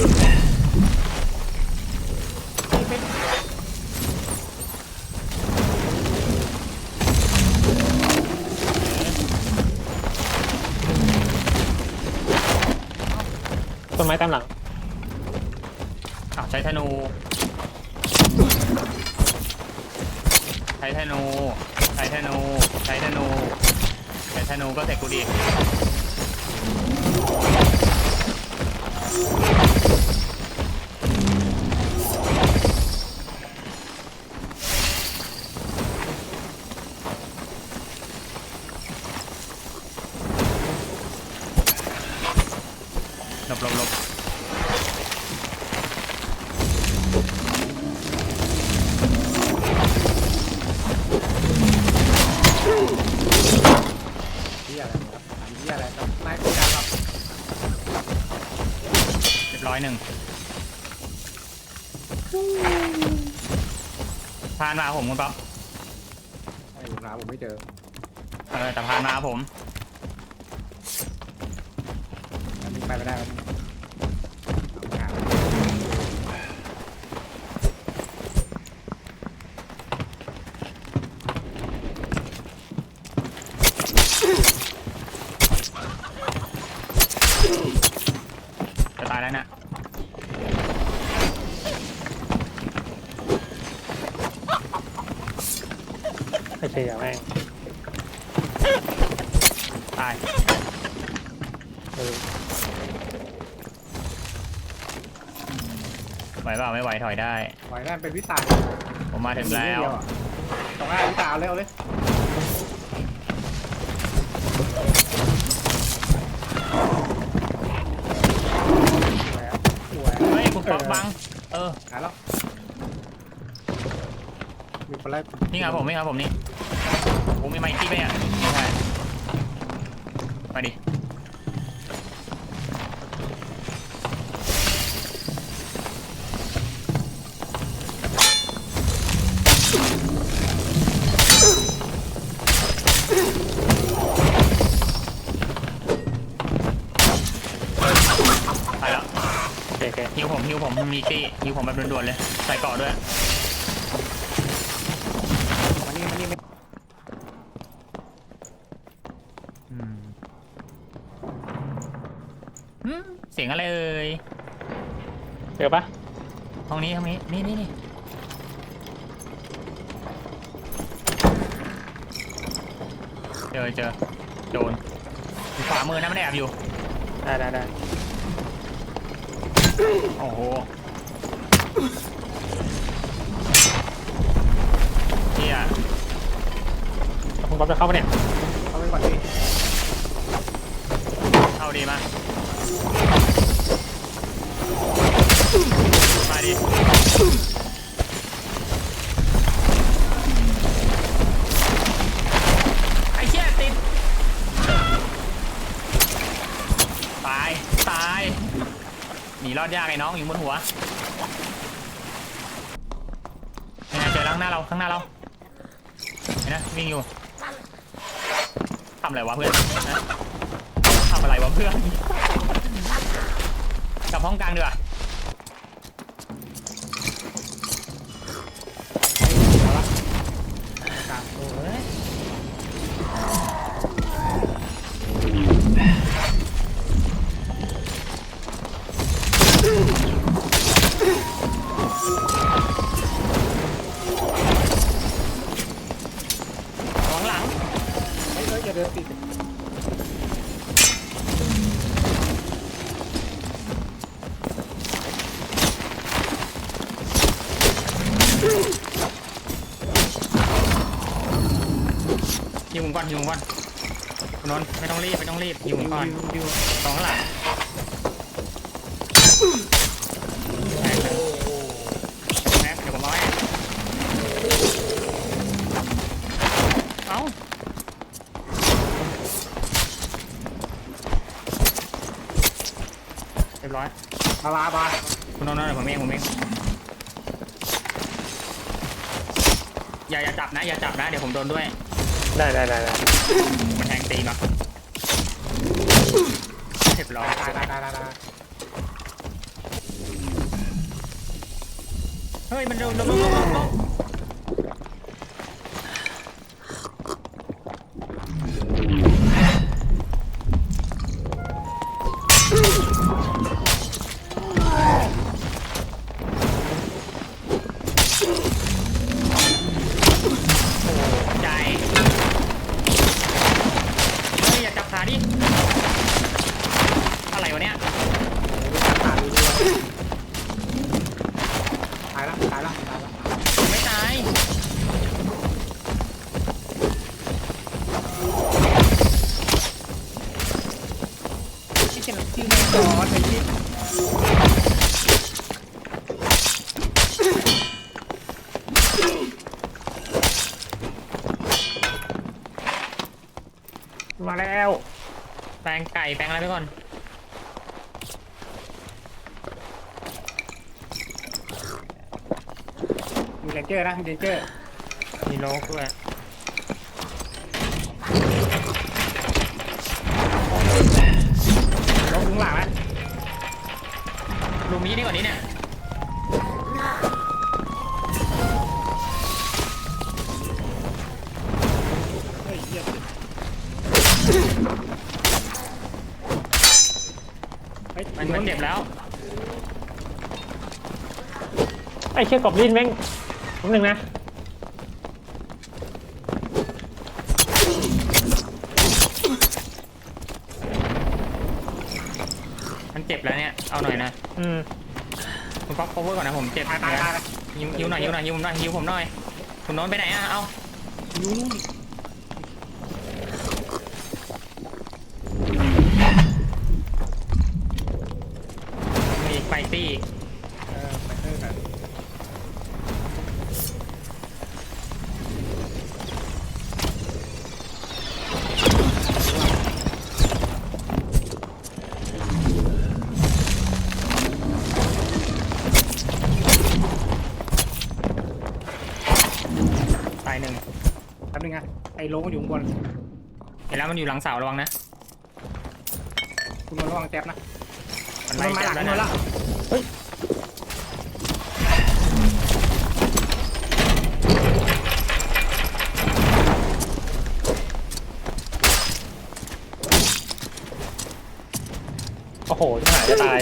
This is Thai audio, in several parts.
ต้นไม้ตามหลังอ้าวใช้ธนู ใช้ธนู ใช้ธนู ใช้ธนู ใช้ธนูก็เสร็จกูดี อยหนึ่งพานมาผมคุณป๊อปไอ้หาผมไม่เจอเออแต่พานมาผมอันนี้ไปไม่ได้แล้ว ตายเออไหวเปล่าไม่ไหวถอยได้ ไหวนั่นเป็นวิสาผมมาถึงแล้ว ตรงหน้าวิสาเร็วเลยสวยครับสวยเฮ้ยคุณป๊อกบัง เออหายแล้วมีคนไล่นี่ครับผมนี่ครับผมนี่ ผมมีไมค์กี้ไหมอะไม่ใช่มาดิไปแล้วโอเคโอเคฮิวผมฮิวผมมีตี้ฮิวผมแบบด่วนๆเลย ใส่เกาะด้วย มานี่มานี่ อืมอืมเสียงอะไรเอ่ย เจอปะห้องนี้ห้องนี้นี่นี่นี่เจอเจอโดนอยู่ขวามือนะไม่ได้แอบอยู่ ได้ได้ได้โอ้โหเฮียคุณป๊อปจะเข้าปะเนี่ยเอาไปก่อนดิเข้าดีมา มาดิไอ้เชี่ยติด ตาย ตาย หนีรอดยากไอ้น้องอยู่บนหัวยังไงเจอแล้วข้างหน้าเราข้างหน้าเราเห็นนะวิ่งอยู่ทำอะไรวะเพื่อนฮะทำอะไรวะเพื่อน กลับห้องกลางดีกว่าเอา ติดยิงผมก่อนยิงผมก่อนคุณนนท์ไม่ต้องรีบไม่ต้องรีบยิงผมก่อนดิวดิวตรงข้างหลัง ลาบาคุณนอนนอนผมเองผมเองอย่าอย่าจับนะอย่าจับนะเดี๋ยวผมโดนด้วย ได้ได้ได้ได้มันแทงตีมาเรียบร้อตายตายตายเฮ้ยมันโดนโดนโดนโดน ชื่อแม่จอดไอ้ที่มาแล้วแปลงไก่แปลงอะไรไปก่อน มีเลนเจอร์นะมีเลนเจอร์มีโลกด้วย ลงถึงหลังแล้วรูมนี้ดีกว่านี้เนี่ยเฮ้ยเยี่ยมเฮ้ยมันมันเจ็บแล้ว ไอ้เชี่ยกบลินแม่งนิดนึงนะ มัน เจ็บแล้วเนี่ยเอาหน่อยนะอืมคุณป๊อป cover ก่อนนะผมเจ็บตายตายตาย ยิวยิวหน่อยยิวหน่อยยิวผมหน่อยยิวผมหน่อยคุณโน้นไปไหนอะเอาายหนึ่งแป๊บนึงนะไอ้โลงอยู่ข้างบน เห็นแล้วมันอยู่หลังเสาระวังนะ คุณนนท์ระวังแจ๊บนะ มันคุณนไล่นท์มาหจัลับงแล้วคุณนนท์นะละโอ้โหที่หายจะตาย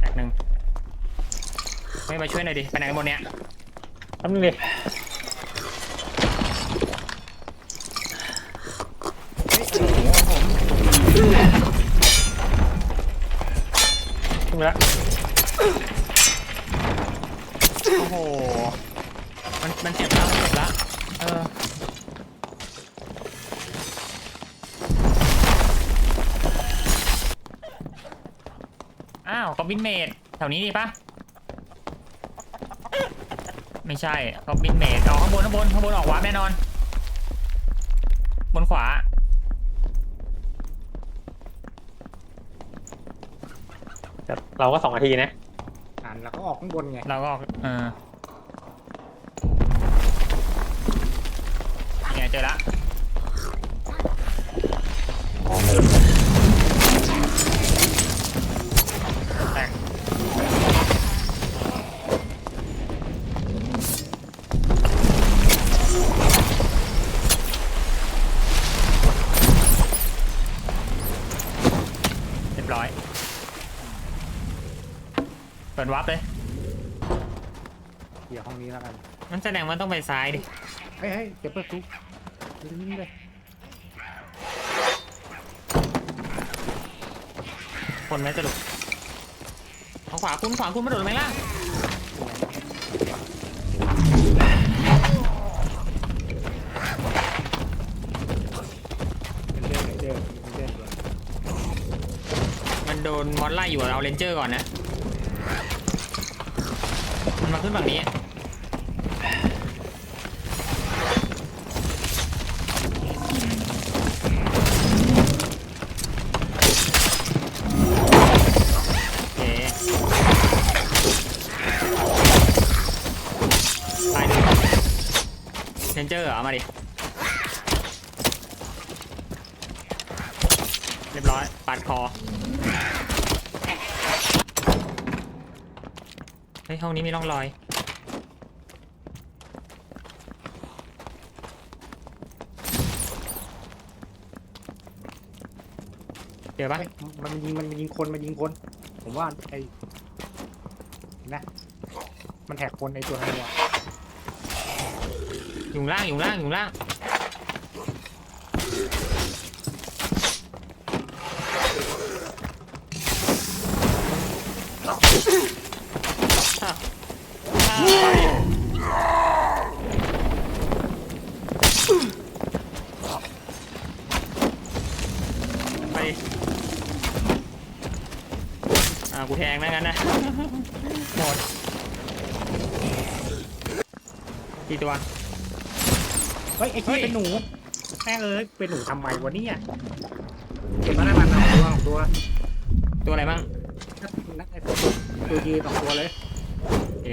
แตกหนึ่งไม่มาช่วยหน่อยดิ ไปไหนกันหมดเนี่ยแป๊บนึงดิขึ้นมาแล้วโอ้โห มันมันเจ็บแล้วมันเจ็บแล้วเออ อ้าวกอบบินเมดแถวนี้ดีปะ ไม่ใช่กอบบินเมดเอาข้างบนข้างบนข้างบนออกวาร์ปแน่นอน บนขวา แต่เราก็สองนาทีนะ อ่านแล้วก็ออกข้างบนไง เราก็ออกเออเนี่ยเจอละ เปิดวาร์ปเลยเดี๋ยวห้องนี้แล้วกันมันแสดงว่าต้องไปซ้ายดิ เฮ้ยเฮ้ยเก็บเปิดทุกลิ้นเลยคนไหมสรุปเอาขวาคุณขวาคุณมาโดดไหมล่ะเป็นเรื่องเป็นเรื่องเป็นเรื่องเลยมันโดนมอนไล่อยู่อะเอาเลนเจอร์ก่อนนะ มันมาขึ้นฝั่งนี้โอเคตายหนึ่งเลนเจอร์เหรอเอามาดิ เรียบร้อยปาดคอ เฮ้ยห้องนี้มีร่องรอยเจอปะเฮ้ยมันยิงมันยิงคนมันยิงคน ผมว่าไอ้นะ มันแท็กคนไอ้ตัวนั้นเนี่ยอยู่ล่างอยู่ล่างอยู่ล่างอ้าวอ้าว ไปดิอ่า กูแทงแล้วกันนะ หมดกี่ตัว เฮ้ยไอ้เฮ้ที่ยเป็นหนูแม่งเอ้ยเป็นหนูทำไมวะเนี่ยเก็บมาได้มันสองตัวสองตัวตัวอะไรบ้างนักไอ้ตัวตัวยีสองตัวเลยโอเค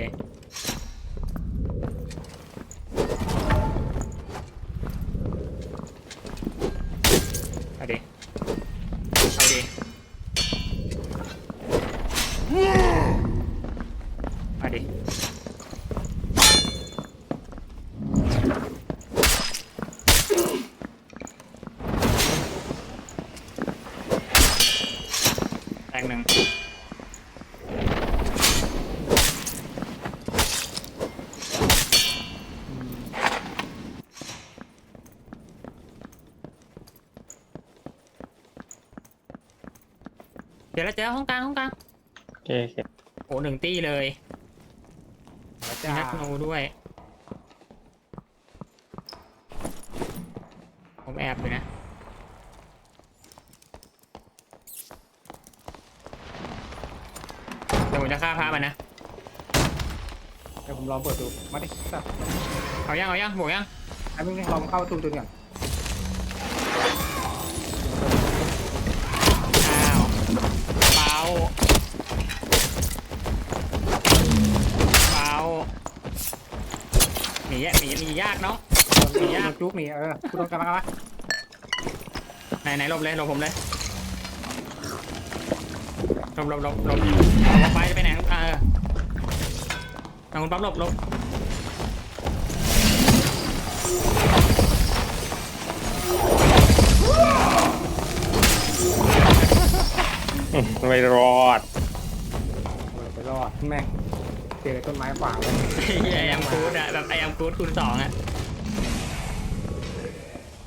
หนึ่งเดี๋ยวเราเจอห้องกลางห้องกลางโอเคโอเคโอ้หนึ่งตี้เลยแล้วมีจ้านักโนด้วย ผมแอบอยู่นะ เดี๋ยวผมจะ ฆ่าพระมันนะเดี๋ยวผมลองเปิดดู มาดิสัตว์เอายังเอายังบวกยังไอ้มึงลองเข้าประตูตัวก่อนอ้าวเปล่าเปล่าหนีอะหนีหนียากเนาะโดนโดนจุกนี่เออคุณต้องกลับมาไหนไหนหลบเลยหลบผมเลย หลบหลบหลบหลบหลบไปไปไหนเออทางคุณป๊อปหลบหลบไม่รอดไปรอดแม่งเจอต้นไม้ขวางเลยไอแอมกูดอะแบบไอแอมกูดคูณสองอะ